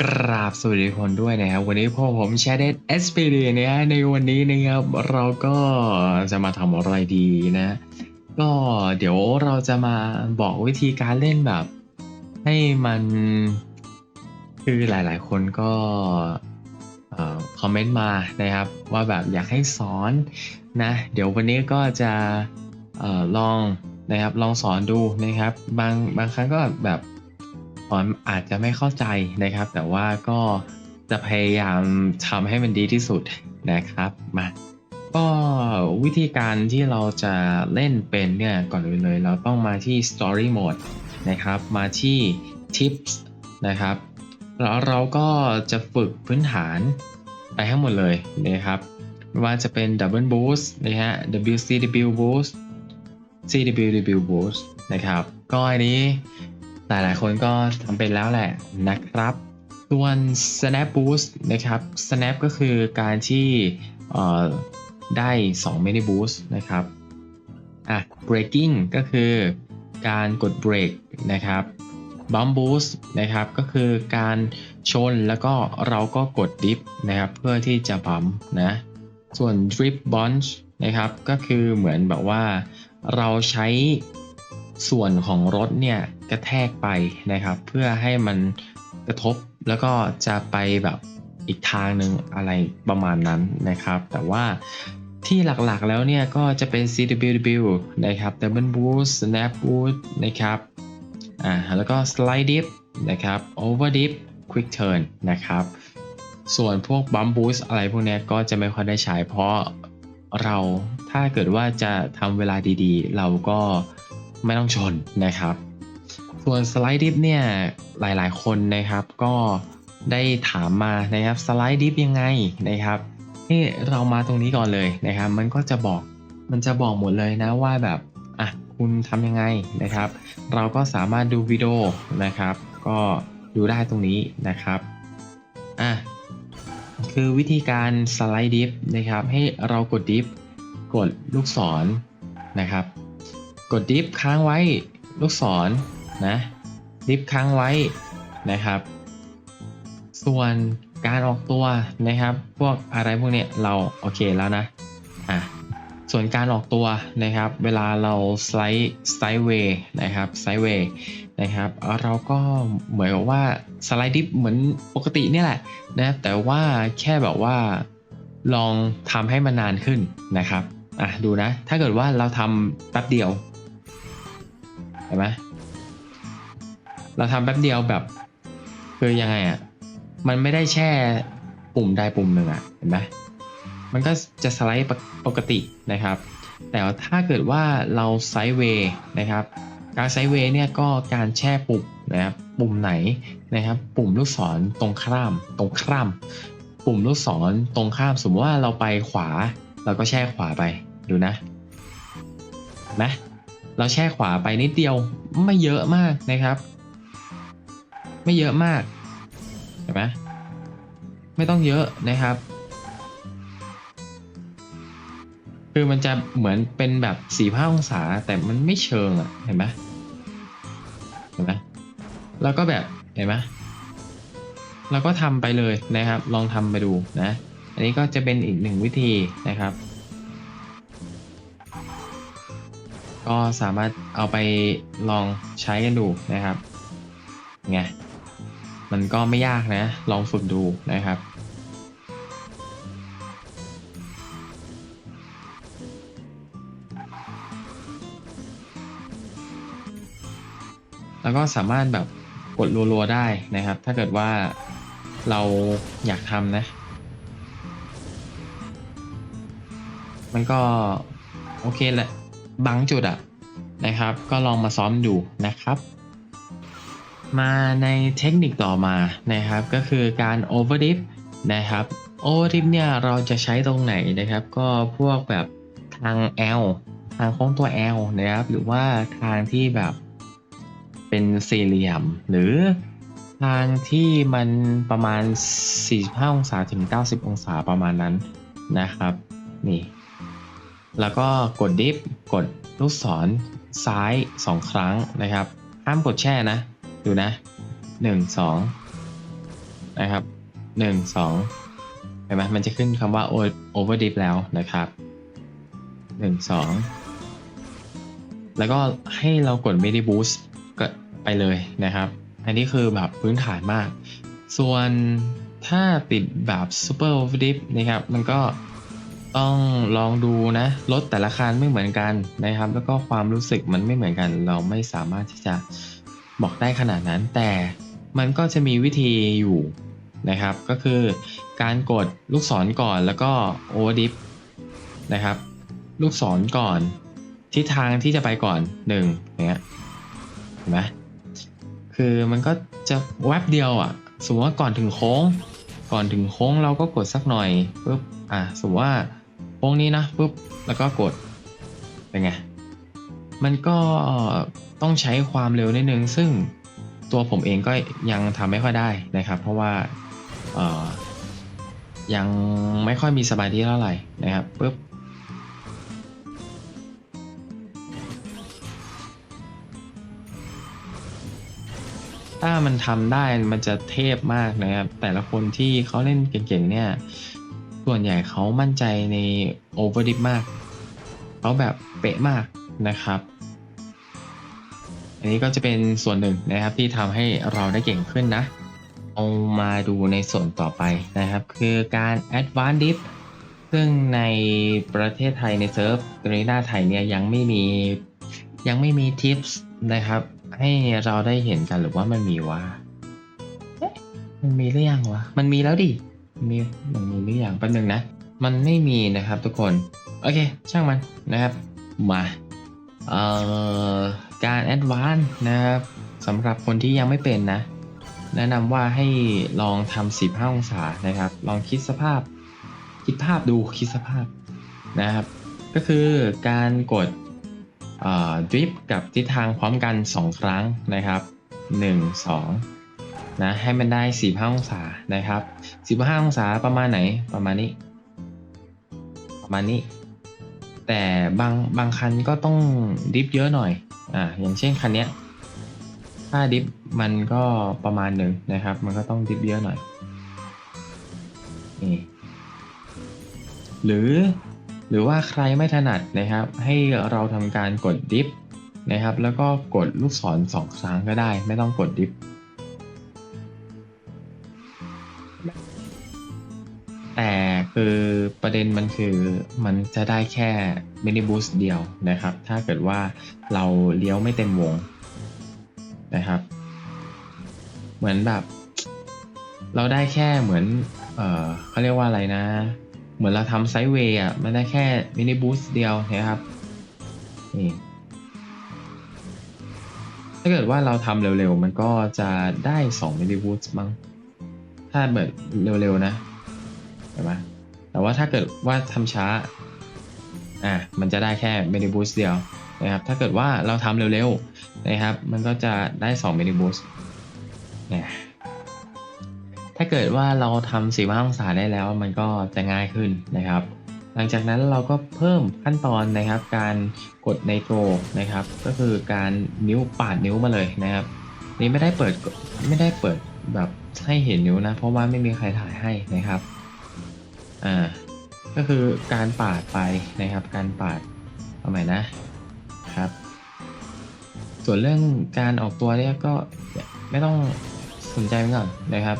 กราบสวัสดีทุกคนด้วยนะครับวันนี้พวกผมแชร์เดสเอสพีดีนะในวันนี้นะครับเราก็จะมาทำอะไรดีนะ ก็เดี๋ยวเราจะมาบอกวิธีการเล่นแบบ ให้มันคือหลายๆ คนก็คอมเมนต์มานะครับ ว่าแบบอยากให้สอนนะ เดี๋ยววันนี้ก็จะออลองนะครับลองสอนดูนะครับ บางบางครั้งก็แบบ สอนอาจจะไม่เข้าใจนะครับ แต่ว่าก็จะพยายามทำให้มันดีที่สุดนะครับมาก็วิธีการที่เราจะเล่นเป็นเนี่ยก่อนอื่นเลยเราต้องมาที่ Story Mode นะครับ มาที่ Tips นะครับ แล้วเราก็จะฝึกพื้นฐานไปให้งหมดเลยนะครับไม่ว่าจะเป็น Double Boost นะฮะ WCW Boost CWW Boost นะครับ ก็อันนี้ หลายๆ คนก็ทำเป็นแล้วแหละนะครับส่วน Snap Boost นะครับ Snap ก็คือการที่ได้ 2 Mini Boost นะครับอะ Breaking ก็คือการกดเบรกนะครับ Bump Boost นะครับ ก็คือการชนแล้วก็เราก็กดดิฟนะครับ เพื่อที่จะบัมนะ ส่วน Drip Bunch นะครับ ก็คือเหมือนแบบว่าเราใช้ ส่วนของรถเนี่ยกระแทกไปนะครับ เพื่อให้มันกระทบแล้วก็จะไปแบบอีกทางหนึ่งอะไรประมาณนั้นนะครับ แต่ว่าที่หลักๆแล้วเนี่ยก็จะเป็น CWW นะครับ Double Boost Snap Boost นะครับอ่าแล้วก็ Slide Dip นะครับ Over Dip Quick Turn นะครับ ส่วนพวก Bump Boost อะไรพวกนี้ก็จะไม่ค่อยได้ใช้เพราะเราถ้าเกิดว่าจะทำเวลาดีๆ เราก็ ไม่ต้องชนนะครับ ส่วน Slide Dip เนี่ยหลายๆ คนนะครับก็ได้ถามมานะครับ Slide Dip ยังไงนะครับนี่เรามาตรงนี้ก่อนเลยนะครับ มันก็จะบอกมันจะบอกหมดเลยนะว่าแบบอะคุณทำยังไงนะครับ เราก็สามารถดูวิดีโอนะครับ ก็ดูได้ตรงนี้นะครับอะคือวิธีการสไลด์ดิฟนะครับ ให้เรากดดิฟกดลูกศรนะครับ กดดิฟค้างไว้ลูกศรนะดิฟค้างไว้นะครับ ส่วนการออกตัวนะครับ พวกอะไรพวกเนี้ยเราโอเคแล้วนะอะส่วนการออกตัวนะครับ เวลาเราสไลด์ไซด์เวย์นะครับไซด์เวย์นะครับเราก็เหมือนกับว่าสไลด์ดิฟเหมือนปกตินี่แหละนะแต่ว่าแค่แบบว่าลองทำให้มันนานขึ้นนะครับอะดูนะ ถ้าเกิดว่าเราทำแป๊บเดียว เห็นไหมเราทำแป๊บเดียวแบบ คือยังไงอะ มันไม่ได้แช่ปุ่มใดปุ่มหนึ่งอะ เห็นไหมมันก็จะสไลด์ปกตินะครับ แต่ถ้าเกิดว่าเราไซด์เวย์นะครับ การไซด์เวย์เนี่ยก็การแช่ปุ่มนะครับ ปุ่มไหนนะครับ ปุ่มลูกศรตรงข้าม ตรงข้าม ปุ่มลูกศรตรงข้าม สมมติว่าเราไปขวา เราก็แช่ขวาไป ดูนะเห็นไหม เราแช่ขวาไปนิดเดียวไม่เยอะมากนะครับ ไม่เยอะมากเห็นไหมไม่ต้องเยอะนะครับ คือมันจะเหมือนเป็นแบบสี่ห้าองศาแต่มันไม่เชิงอะเห็นไหมเห็นไหมแล้วก็แบบเห็นไหมแล้วก็ทำไปเลยนะครับ ลองทำไปดูนะ อันนี้ก็จะเป็นอีกหนึ่งวิธีนะครับ ก็สามารถเอาไปลองใช้กันดูนะครับไงมันก็ไม่ยากนะ ลองฝึกดูนะครับแล้วก็สามารถแบบกดรัวๆได้นะครับ ถ้าเกิดว่าเราอยากทำนะ มันก็ โอเคแหละ บางจุดอะนะครับ ก็ลองมาซ้อมดูนะครับ มาในเทคนิคต่อมานะครับ ก็คือการ overdip นะครับ overdip เนี่ยเราจะใช้ตรงไหนนะครับ ก็พวกแบบทาง L ทางโค้งตัว L นะครับ หรือว่าทางที่แบบเป็นสี่เหลี่ยม หรือทางที่มันประมาณ 45 องศาถึง 90 องศาประมาณนั้นนะครับ นี่ แล้วก็กดดิฟกดลูกศรซ้าย 2 ครั้งนะครับ ห้ามกดแช่นะ ดูนะ 1 2 นะครับหนึ่งสองเห็นไหมมันจะขึ้นคำว่า over dip แล้วนะครับหนึ่งสองแล้วก็ให้เรากด midi boost ก็ไปเลยนะครับ อันนี้คือแบบพื้นฐานมาก ส่วนถ้าติดแบบ super overdip นะครับ มันก็ ต้องลองดูนะรถแต่ละคันไม่เหมือนกันนะครับ แล้วก็ความรู้สึกมันไม่เหมือนกัน เราไม่สามารถที่จะบอกได้ขนาดนั้น แต่มันก็จะมีวิธีอยู่นะครับ ก็คือการกดลูกศรก่อนแล้วก็ overdip นะครับ ลูกศรก่อนทิศทางที่จะไปก่อนหนึ่งอย่างเงี้ยเห็นไหมคือมันก็จะแวบเดียวอะ สมมติว่าก่อนถึงโค้ง ก่อนถึงโค้งเราก็กดสักหน่อยปุ๊บอะสมมติว่า โค้งนี้นะปุ๊บแล้วก็กดเป็นไงมันก็ต้องใช้ความเร็วนิดนึง ซึ่งตัวผมเองก็ยังทำไม่ค่อยได้นะครับ เพราะว่ายังไม่ค่อยมีสบายที่เท่าไหร่นะครับปุ๊บถ้ามันทำได้มันจะเทพมากนะครับ แต่ละคนที่เขาเล่นเก่งๆเนี่ย ส่วนใหญ่เขามั่นใจในโอเวอร์ดิฟมากเขาแบบเป๊ะมากนะครับ อันนี้ก็จะเป็นส่วนหนึ่งนะครับที่ทำให้เราได้เก่งขึ้นนะ เอามาดูในส่วนต่อไปนะครับ คือการ Advanced Dip ซึ่งในประเทศไทยในเซิร์ฟกรีนาไทยเนี่ยยังไม่มียังไม่มีทิปส์นะครับ ให้เราได้เห็นกันหรือว่ามันมีวะมันมีหรือยังวะ มันมีแล้วดิ มีมันมีหรือยังแป๊บนึงนะ มันไม่มีนะครับทุกคน โอเค ช่างมันนะครับ มาเอ่อการแอดวานนะครับสำหรับคนที่ยังไม่เป็นนะ แนะนำว่าให้ลองทำ15 องศานะครับ ลองคิดสภาพ คิดภาพดูคิดสภาพนะครับ ก็คือการกดดริฟกับทิศทางพร้อมกัน 2 ครั้งนะครับ 1 2 นะให้มันได้ 45 องศานะครับ15องศาประมาณไหนประมาณนี้ ประมาณนี้ แต่บางบางคันก็ต้องดิฟเยอะหน่อยอ่าอย่างเช่นคันเนี้ยถ้าดิฟมันก็ประมาณหนึ่งนะครับ มันก็ต้องดิฟเยอะหน่อยนี่หรือหรือว่าใครไม่ถนัดนะครับ ให้เราทำการกดดิฟนะครับ แล้วก็กดลูกศรสองครั้งก็ได้ ไม่ต้องกดดิฟ แต่คือประเด็นมันคือมันจะได้แค่มินิบูสเดียวนะครับ ถ้าเกิดว่าเราเลี้ยวไม่เต็มวงนะครับ เหมือนแบบ เราได้แค่เหมือน เออเขาเรียกว่าอะไรนะ เหมือนเราทำไซด์เวย์อะมันได้แค่มินิบูสเดียวนะครับ นี่ถ้าเกิดว่าเราทำเร็วๆ มันก็จะได้2มินิบูสต์มั้ง ถ้าแบบเร็วๆ นะ ไหมแต่ว่าถ้าเกิดว่าทำช้าอะมันจะได้แค่มินิบูสเดียวนะครับถ้าเกิดว่าเราทำเร็วๆนะครับ มันก็จะได้2มินิบูสเนี่ยถ้าเกิดว่าเราทำสี่องศาได้แล้ว มันก็จะง่ายขึ้นนะครับ หลังจากนั้นเราก็เพิ่มขั้นตอนนะครับ การกดไนโตรนะครับ ก็คือการนิ้วปาดนิ้วมาเลยนะครับ นี่ไม่ได้เปิดไม่ได้เปิดแบบให้เห็นนิ้วนะ เพราะว่าไม่มีใครถ่ายให้นะครับ อ่าก็คือการปาดไปนะครับ การปาดเอาใหม่นะครับ ส่วนเรื่องการออกตัวเนี่ยก็ไม่ต้องสนใจมันก่อนนะครับ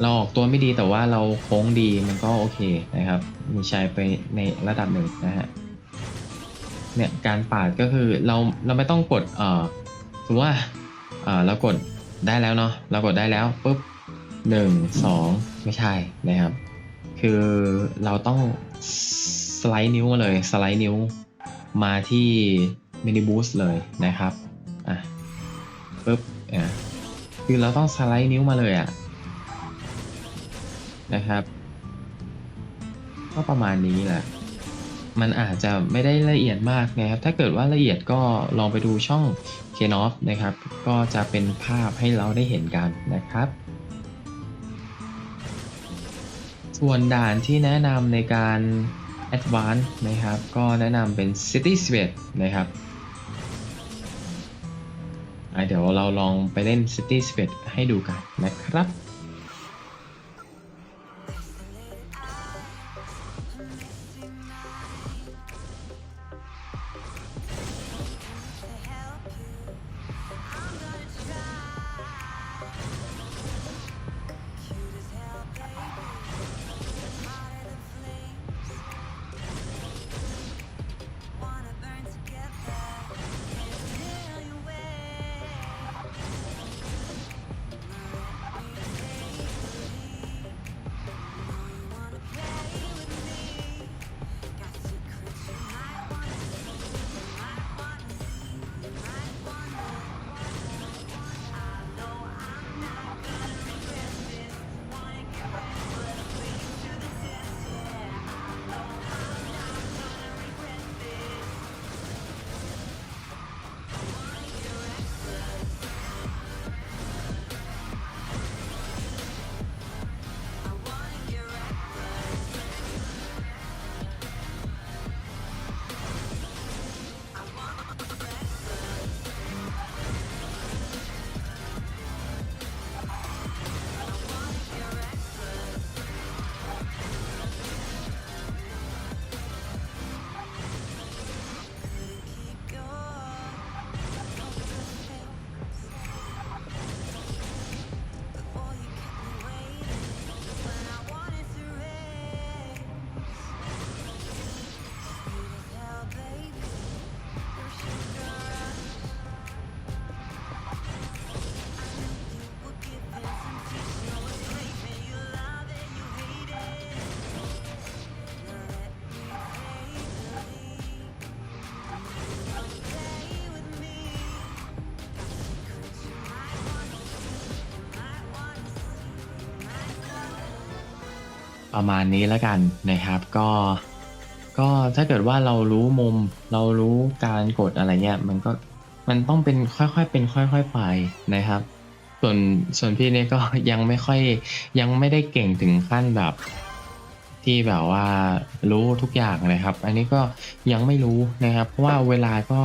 เราออกตัวไม่ดีแต่ว่าเราโค้งดีมันก็โอเคนะครับ มีชัยไปในระดับหนึ่งนะฮะเนี่ยการปาดก็คือเราเราไม่ต้องกดเอ่อสมมติว่าเอ่อเรากดได้แล้วเนาะเรากดได้แล้วปุ๊บหนึ่งสองไม่ใช่นะครับ คือเราต้องสไลด์นิ้วมาเลยสไลด์นิ้วมาที่มินิบูสเลยนะครับอะปุ๊บอะคือเราต้องสไลด์นิ้วมาเลยอะนะครับ ก็ประมาณนี้แหละมันอาจจะไม่ได้ละเอียดมากนะครับ ถ้าเกิดว่าละเอียดก็ลองไปดูช่อง k n o f นะครับ ก็จะเป็นภาพให้เราได้เห็นกันนะครับ ส่วนด่านที่แนะนำในการ Advanced นะครับ ก็แนะนำเป็น City 11 นะครับเดี๋ยวเราลองไปเล่น City 11 ให้ดูกันนะครับ ประมาณนี้แล้วกันนะครับ ก็ก็ถ้าเกิดว่าเรารู้มุมเรารู้การกดอะไรเงี้ยมันก็มันต้องเป็นค่อยๆเป็นค่อย ๆ ไปนะครับ ส่วนส่วนพี่เนี่ยก็ยังไม่ค่อยยังไม่ได้เก่งถึงขั้นแบบที่แบบว่ารู้ทุกอย่างนะครับ อันนี้ก็ยังไม่รู้นะครับ เพราะว่าเวลาก็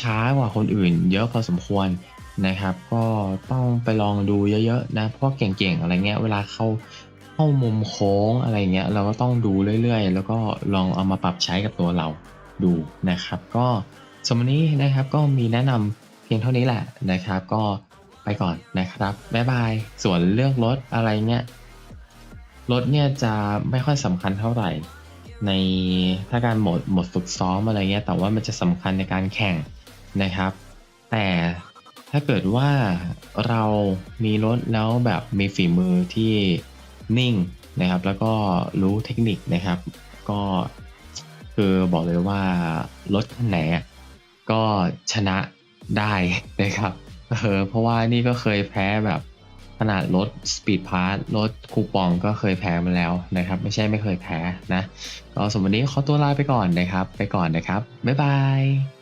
ช้ากว่าคนอื่น เยอะพอสมควรนะครับ ก็ต้องไปลองดูเยอะๆนะพวกเก่งๆอะไรเงี้ย เวลาเข้าามุมโค้งอะไรเงี้ยเราก็ต้องดูเรื่อยๆ แล้วก็ลองเอามาปรับใช้กับตัวเราดูนะครับ ก็สำหรับนี้นะครับก็มีแนะนำเพียงเท่านี้แหละนะครับ ก็ไปก่อนนะครับบ๊ายบายส่วนเลือกรถอะไรเงี้ยรถเนี่ยจะไม่ค่อยสำคัญเท่าไหร่ ในถ้าการหมดหมดฝึกซ้อมอะไรเงี้ยแต่ว่ามันจะสำคัญในการแข่งนะครับ แต่ถ้าเกิดว่าเรามีรถแล้วแบบมีฝีมือที่ นิ่งนะครับ แล้วก็รู้เทคนิคนะครับ ก็คือบอกเลยว่ารถคันไหนก็ชนะได้นะครับเออเพราะว่านี่ก็เคยแพ้แบบขนาดรถสปีดพาร์ตรถคูปองก็เคยแพ้มาแล้วนะครับ ไม่ใช่ไม่เคยแพ้นะ ก็สำหรับวันนี้ขอตัวลาไปก่อนนะครับ ไปก่อนนะครับ บ๊ายบาย